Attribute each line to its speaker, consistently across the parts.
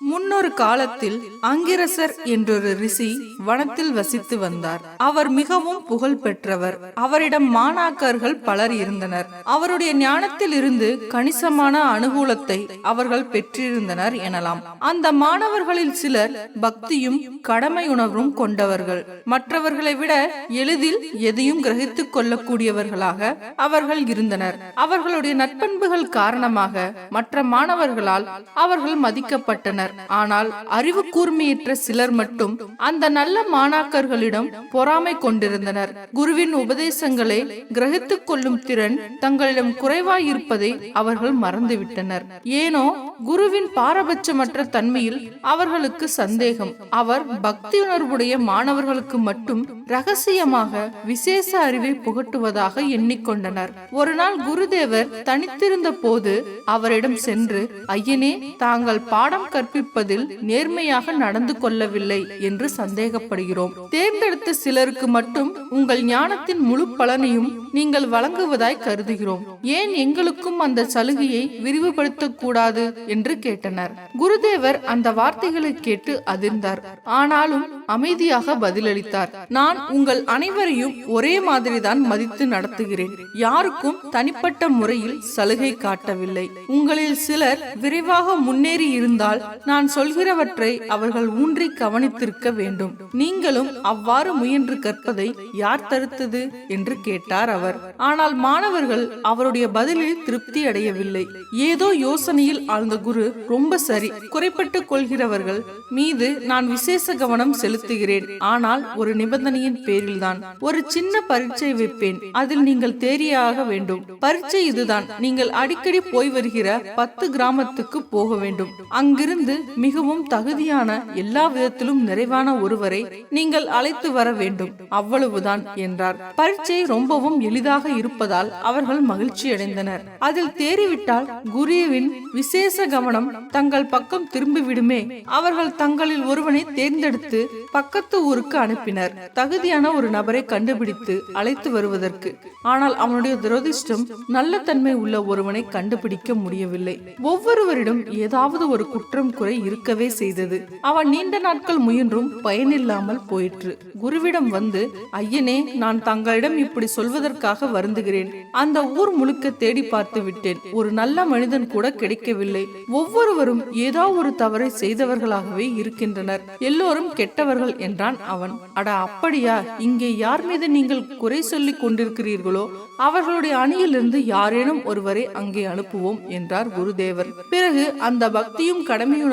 Speaker 1: முன்னொரு காலத்தில் அங்கிரசர் என்றொரு ரிஷி வனத்தில் வசித்து வந்தார். அவர் மிகவும் புகழ் பெற்றவர். அவரிடம் மாணாக்கர்கள் பலர் இருந்தனர். அவருடைய ஞானத்தில் இருந்து கணிசமான அனுகூலத்தை அவர்கள் பெற்றிருந்தனர் எனலாம். அந்த மாணவர்களில் சிலர் பக்தியும் கடமை உணர்வும் கொண்டவர்கள். மற்றவர்களை விட எளிதில் எதையும் கிரகித்துக் கொள்ளக்கூடியவர்களாக அவர்கள் இருந்தனர். அவர்களுடைய நற்பண்புகள் காரணமாக மற்ற மாணவர்களால் அவர்கள் மதிக்கப்பட்டனர். ஆனால் அறிவு கூர்மையற்ற சிலர் மட்டும் அந்த நல்ல மாணாக்கர்களிடம் பொறாமை கொண்டிருந்தனர். குருவின் உபதேசங்களை கிரகித்துக் கொள்ளும் திறன் தங்களிடம் குறைவாய் இருப்பதை அவர்கள் மறந்துவிட்டனர். ஏனோ குருவின் பாரபட்சமற்ற தன்மையில் அவர்களுக்கு சந்தேகம். அவர் பக்தி உணர்வுடைய மாணவர்களுக்கு மட்டும் ரகசியமாக விசேஷ அறிவை புகட்டுவதாக எண்ணிக்கொண்டனர். ஒரு நாள் குருதேவர் தனித்திருந்த போது அவரிடம் சென்று ஐயனே தாங்கள் பாடம் கற்பிப்பதில் நேர்மையாக நடந்து கொள்ளவில்லை என்று சந்தேகப்படுகிறோம். தேர்ந்தெடுத்த சிலருக்கு மட்டும் உங்கள் ஞானத்தின் முழு பலனையும் நீங்கள் வழங்குவதாய் கருதுகிறோம். ஏன் எங்களுக்கும் அந்த சலுகையை விரிவுபடுத்த கூடாது என்று கேட்டனர். குருதேவர் அந்த வார்த்தைகளை கேட்டு அதிர்ந்தார். ஆனாலும் அமைதியாக பதிலளித்தார். நான் உங்கள் அனைவரையும் ஒரே மாதிரிதான் மதித்து நடத்துகிறேன். யாருக்கும் தனிப்பட்ட முறையில் சலுகை காட்டவில்லை. உங்களில் சிலர் விரைவாக முன்னேறி இருந்தால் நான் சொல்கிறவற்றை அவர்கள் ஊன்றி கவனித்திருக்க வேண்டும். நீங்களும் அவ்வாறு முயன்று கற்பதை யார் தடுத்தது? என்று கேட்டார் அவர். ஆனால் மாணவர்கள் அவருடைய பதிலில் திருப்தி அடையவில்லை. ஏதோ யோசனையில் ஆழ்ந்த குரு ரொம்ப சரி. குறைப்பட்டுக் கொள்கிறவர்கள் மீது நான் விசேஷ கவனம் செலுத்துகிறேன். ஆனால் ஒரு நிபந்தனையின் பேரில்தான். ஒரு சின்ன பரீட்சை வைப்பேன். அதில் நீங்கள் தேறியாக வேண்டும். பரீட்சை இதுதான். நீங்கள் அடிக்கடி போய் வருகிற பத்து கிராமத்துக்கு போக வேண்டும். அங்கிருந்து மிகவும் தகுதியான எல்லா விதத்திலும் நிறைவான ஒருவரை நீங்கள் அழைத்து வர வேண்டும். அவ்வளவுதான் என்றார். பரீட்சை ரொம்பவும் எளிதாக இருப்பதால் அவர்கள் மகிழ்ச்சி அடைந்தனர் அதில் தேறிவிட்டால் குருவின் விசேஷ கவனம் தங்கள் பக்கம் திரும்பிவிடுமே. அவர்கள் தங்களில் ஒருவனை தேர்ந்தெடுத்து பக்கத்து ஊருக்கு அனுப்பினர். தகுதியான ஒரு நபரை கண்டுபிடித்து அழைத்து வருவதற்கு. ஆனால் அவனுடைய துரதிர்ஷ்டம் நல்ல தன்மை உள்ள ஒருவனை கண்டுபிடிக்க முடியவில்லை. ஒவ்வொருவரிடம் ஏதாவது ஒரு குற்றம் குறை குறை இருக்கவே செய்தது. அவன் நீண்ட நாட்கள் முயன்றும் பயனில்லாமல் போயிற்று. குருவிடம் வந்து ஐயனே நான் தங்களிடம் இப்படி சொல்வதற்காக வருந்துகிறேன். அந்த ஊர் முழுக்க தேடி பார்த்து விட்டேன். ஒரு நல்ல மனிதன் கூட கிடைக்கவில்லை. ஒவ்வொருவரும் ஏதோ ஒரு தவறை செய்தவர்களாகவே இருக்கின்றனர். எல்லோரும் கெட்டவர்கள் என்றான் அவன். அட அப்படியா? இங்கே யார் மீது நீங்கள் குறை சொல்லி கொண்டிருக்கிறீர்களோ அவர்களுடைய அணியிலிருந்து யாரேனும் ஒருவரை அங்கே அனுப்புவோம் என்றார் குருதேவர். பிறகு அந்த பக்தியும்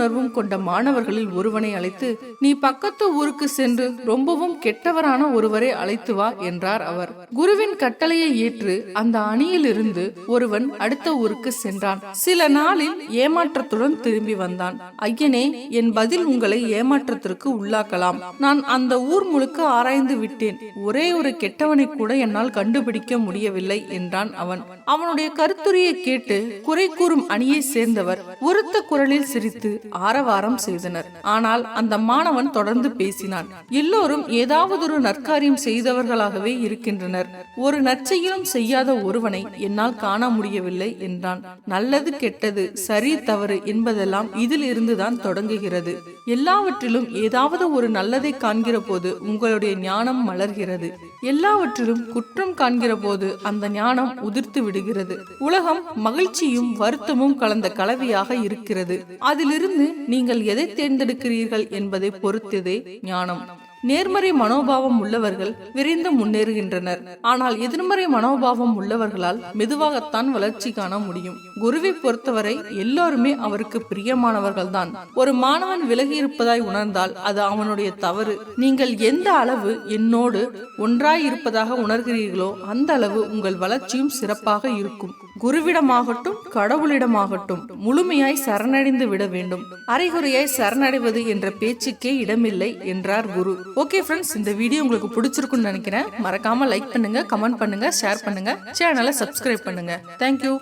Speaker 1: கடமையுணர்வும் கொண்ட மாணவர்களில் ஒருவனை அழைத்து நீ பக்கத்து ஊருக்கு சென்று ரொம்பவும் கெட்டவரான ஒருவரை அழைத்து வா என்றார் அவர். குருவின் கட்டளையை ஏற்று அந்த அணியிலிருந்து ஒருவன் அடுத்த ஊருக்கு சென்றான். சில நாளில் ஏமாற்றத்துடன் திரும்பி வந்தான். ஐயனே என் பதில் உங்களை ஏமாற்றத்திற்கு உள்ளாக்கலாம். நான் அந்த ஊர் முழுக்க ஆராய்ந்து விட்டேன். ஒரே ஒரு கெட்டவனை கூட என்னால் கண்டுபிடிக்க முடியவில்லை என்றான் அவன். அவனுடைய கருத்துரையை கேட்டு குறை கூறும் அணியை சேர்ந்தவர் உரத்த குரலில் சிரித்து ஆரவாரம் செய்தனர். ஆனால் அந்த மாணவன் தொடர்ந்து பேசினான். எல்லோரும் ஏதாவது ஒரு நற்காரியம் செய்தவர்களாகவே இருக்கின்றனர். ஒரு நற்செயலும் செய்யாத ஒருவனை என்னால் காண முடியவில்லை என்றான். நல்லது கெட்டது சரி தவறு என்பதெல்லாம் இதில் இருந்துதான் தொடங்குகிறது. எல்லாவற்றிலும் ஏதாவது ஒரு நல்லதை காண்கிற போது உங்களுடைய ஞானம் மலர்கிறது. எல்லாவற்றிலும் குற்றம் காண்கிற போது அந்த ஞானம் உதிர்த்து விடுகிறது. உலகம் மகிழ்ச்சியும் வருத்தமும் கலந்த கலவையாக இருக்கிறது. அதிலிருந்து அதிலிருந்து நீங்கள் எதை தேர்ந்தெடுக்கிறீர்கள் என்பதை பொறுத்ததே ஞானம். நேர்மறை மனோபாவம் உள்ளவர்கள் விரைந்து முன்னேறுகின்றனர். ஆனால் எதிர்மறை மனோபாவம் உள்ளவர்களால் மெதுவாகத்தான் வளர்ச்சி காண முடியும். குருவை பொறுத்தவரை எல்லோருமே அவருக்கு பிரியமானவர்கள் தான் ஒரு மாணவன் விலகி இருப்பதாய் உணர்ந்தால் அது அவனுடைய தவறு. நீங்கள் எந்த அளவு என்னோடு ஒன்றாய் இருப்பதாக உணர்கிறீர்களோ அந்த அளவு உங்கள் வளர்ச்சியும் சிறப்பாக இருக்கும். குருவிடமாகட்டும் கடவுளிடமாகட்டும் முழுமையாய் சரணடைந்து விட வேண்டும். அரைகுறையாய் சரணடைவது என்ற பேச்சுக்கே இடமில்லை என்றார் குரு. ஓகே ஃப்ரெண்ட்ஸ் இந்த வீடியோ உங்களுக்கு பிடிச்சிருக்குன்னு நினைக்கிறேன். மறக்காம லைக் பண்ணுங்க கமெண்ட் பண்ணுங்க ஷேர் பண்ணுங்க சேனலை சப்ஸ்கிரைப் பண்ணுங்க. தேங்க்யூ